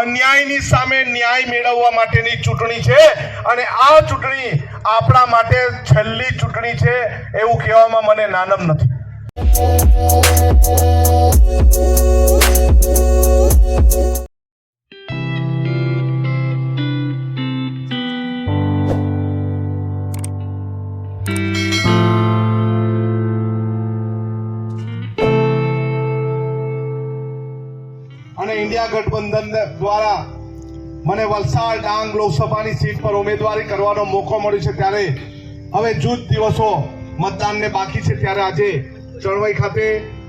અન્યાયની સામે ન્યાય મેળવવા માટેની ચૂંટણી છે અને આ ચૂંટણી આપણા માટે છેલ્લી ચૂંટણી છે એવું કહેવામાં મને નાનમ નથી. અને ઇન્ડિયા ગઠબંધન દ્વારા મને વલસાડ ડાંગ લોકસભાની સીટ પર ઉમેદવારી કરવાનો મોકો મળ્યો છે ત્યારે હવે જૂથ દિવસો મતદાનને બાકી છે ત્યારે આજે ચણવાઈ ખાતે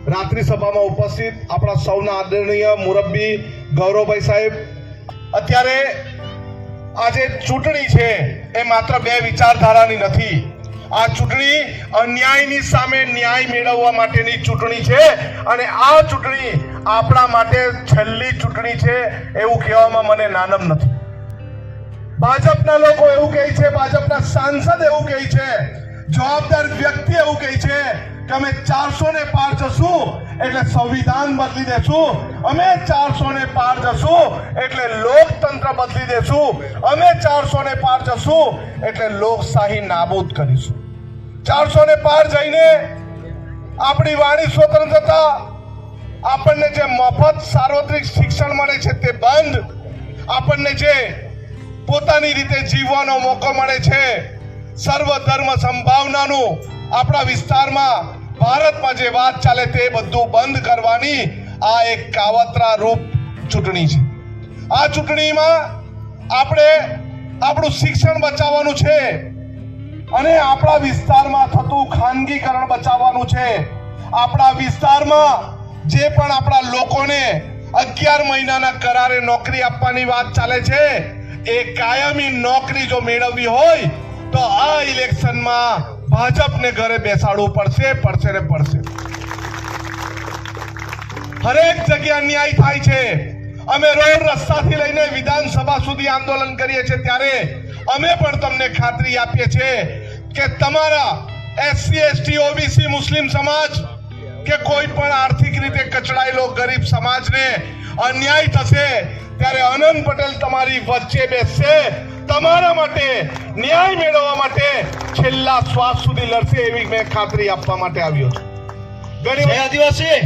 રાત્રિ સભામાં ઉપસ્થિત આપણા સૌના આદરણીય મુરબ્બી ગૌરવભાઈ સાહેબ. અત્યારે આજે ચૂંટણી છે, એ માત્ર બે વિચારધારાની નથી. આ ચૂંટણી અન્યાયની સામે ન્યાય મેળવવા માટેની ચૂંટણી છે અને આ ચૂંટણી આપણા માટે છેલ્લી ચૂંટણી છે એવું કહેવામાં મને નાનમ નથી. ભાજપના લોકો એવું કહે છે, ભાજપના સાંસદ એવું કહે છે, જવાબદાર વ્યક્તિ એવું કહે છે કે અમે ચારસો ને પાર જશું એટલે સંવિધાન બદલી દેશું, અમે ચારસો ને પાર જશું એટલે લોકતંત્ર બદલી દેશું, અમે ચારસો ને પાર જશું એટલે લોકશાહી નાબૂદ કરીશું. ચારસો ને પાર જઈને આપણી વાણી સ્વતંત્રતા આપણને જે મફત સાર્વત્રિક શિક્ષણ મળે છે તે બંધ આપણને જે પોતાની રીતે જીવવાનો મોકો મળે છે, સર્વ ધર્મ સંભાવનાનું આપણા વિસ્તારમાં ભારતમાં જે વાત ચાલે તે બધું બંધ કરવાની આ એક કાવતરા રૂપ ચૂંટણી છે. આ ચૂંટણીમાં આપણે આપણું શિક્ષણ બચાવવાનું છે. અને આપણા વિસ્તારમાં થતું ખાનગીકરણ બચાવવાનું છે. આપણા વિસ્તારમાં જે પણ આપણા લોકોને અગિયાર મહિનાના કરારે નોકરી આપવાની વાત ચાલે છે, એ કાયમી નોકરી જો મેળવવી હોય, તો આ ઇલેક્શનમાં ભાજપને ઘરે બેસાડવું પડશે પડશે ને પડશે. હરેક જગ્યા અન્યાય થાય છે. અમે રોડ રસ્તાથી લઈને વિધાનસભા સુધી આંદોલન કરીએ છીએ ત્યારે અમે પણ તમને ખાતરી આપીએ છીએ કે તમારા એસસી એસટી ઓબીસી મુસ્લિમ સમાજ કે કોઈ પણ આર્થિક રીતે કચડાયેલો ગરીબ સમાજને અન્યાય થશે ત્યારે અનંત પટેલ તમારી વચ્ચે બેસશે. તમારા માટે ન્યાય મેળવવા માટે છેલ્લા શ્વાસ સુધી લડશે એવી મેં ખાતરી આપવા માટે આવ્યો છું. જય આદિવાસી.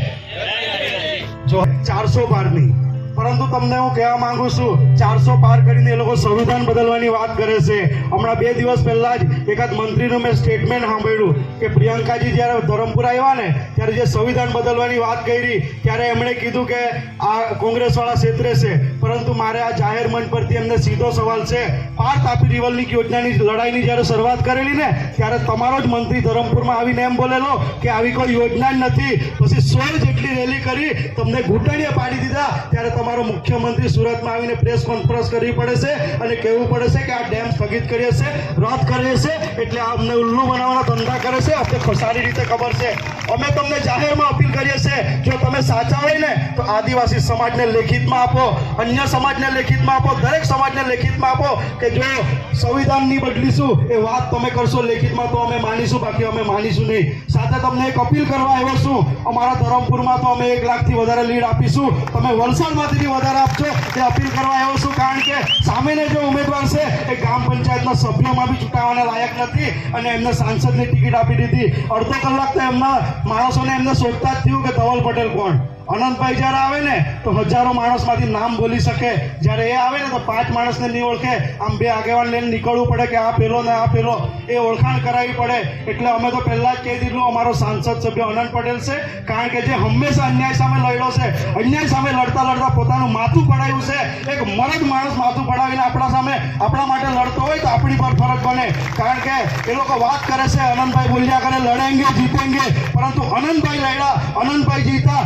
જો ચારસો પારની પરંતુ તમને હું કહેવા માંગુ છું, ચારસો પાર કરીને એ લોકો સંવિધાન બદલવાની વાત કરે છે. હમણાં બે દિવસ પહેલા જ એકાદ મંત્રીનું મેં સ્ટેટમેન્ટ સાંભળ્યું કે પ્રિયંકાજી જ્યારે ધરમપુર આવ્યા ને, ત્યારે જે સંવિધાન બદલવાની વાત કરી, ત્યારે એમણે કીધું કે આ કોંગ્રેસવાળા ક્ષેત્રે છે. પરંતુ મારે આ જાહેર મંચ પરથી એમને સીધો સવાલ છે. પાર તાપી રિવલની યોજનાની લડાઈની જ્યારે શરૂઆત કરેલી ને, ત્યારે તમારો જ મંત્રી ધરમપુરમાં આવીને એમ બોલેલો કે આવી કોઈ યોજના જ નથી. પછી સોળ જેટલી રેલી કરી, તમને ઘૂંટણીએ પાડી દીધા, ત્યારે તમારો મુખ્યમંત્રી સુરતમાં આવીને પ્રેસ કોન્ફરન્સ કરવી પડે છે અને કહેવું પડે છે કે આ ડેમ સ્થગિત કરીએ છે, રદ કરીએ છે, એટલે અમને ઉલ્લુ બનાવવાના ધંધા કરે છે, આપણે સારી રીતે ખબર છે. અમે તમને જાહેરમાં અપીલ કરીએ છીએ, જો તમે સાચા હોય ને, તો આદિવાસી સમાજને લેખિતમાં આપો, અન્ય સમાજને લેખિતમાં આપો, દરેક સમાજને લેખિતમાં આપો કે જો સંવિધાન નહીં બદલીશું, એ વાત તમે કરશો લેખિતમાં તો અમે માનીશું, બાકી અમે માનીશું નહીં. સાથે તમને એક અપીલ કરવા આવ્યો છું, અમારા ધરમપુરમાં તો અમે એક લાખથી વધારે લીડ આપીશું. તમે વલસાડમાંથી વધારે આપજો. એ અપીલ કરવા આવ્યો છું કારણ કે સામેને જે ઉમેદવાર છે, એ ગ્રામ પંચાયતના સભ્યોમાં બી ચૂંટાવાના લાયક નથી અને એમને સાંસદની ટિકિટ આપી દીધી. અડધો કલાક તો એમના માણસોને એમને શોધતા જ થયું કે ધવલ પટેલ કોણ? અનંતભાઈ જ્યારે આવે ને, તો હજારો માણસમાંથી નામ બોલી શકે. જ્યારે એ આવે ને, તો પાંચ માણસને નહીં ઓળખે. આમ બે આગેવાન લઈને નીકળવું પડે કે આ પેલો ને આ પેલો. એ ઓળખાણ કરાવવી પડે. એટલે અમે તો પહેલા જ કહી દીધું, અમારો સાંસદ સભ્ય અનંત પટેલ છે. કારણ કે જે હંમેશા અન્યાય સામે લડ્યો છે, અન્યાય સામે લડતા લડતા પોતાનું માથું પડાયું છે. એક મરદ માણસ માથું પડાવીને આપણા સામે, આપણા માટે લડતો હોય તો આપણી પર ફરક બને. કારણ કે એ લોકો વાત કરે છે, અનંતભાઈ બોલ્યા કરે, લડેંગે, જીતેંગે. પરંતુ અનંતભાઈ લડ્યા, અનંતભાઈ જીતા.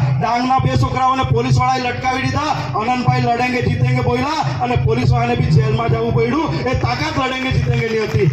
ડાંગના બે છોકરાઓને પોલીસ વાળાએ લટકાવી દીધા. અનંતભાઈ લડેંગે જીતેંગે બોલ્યા અને પોલીસ વાળાને બી જેલમાં જવું પડ્યું. એ તાકાત લડેંગે જીતેંગે ની હતી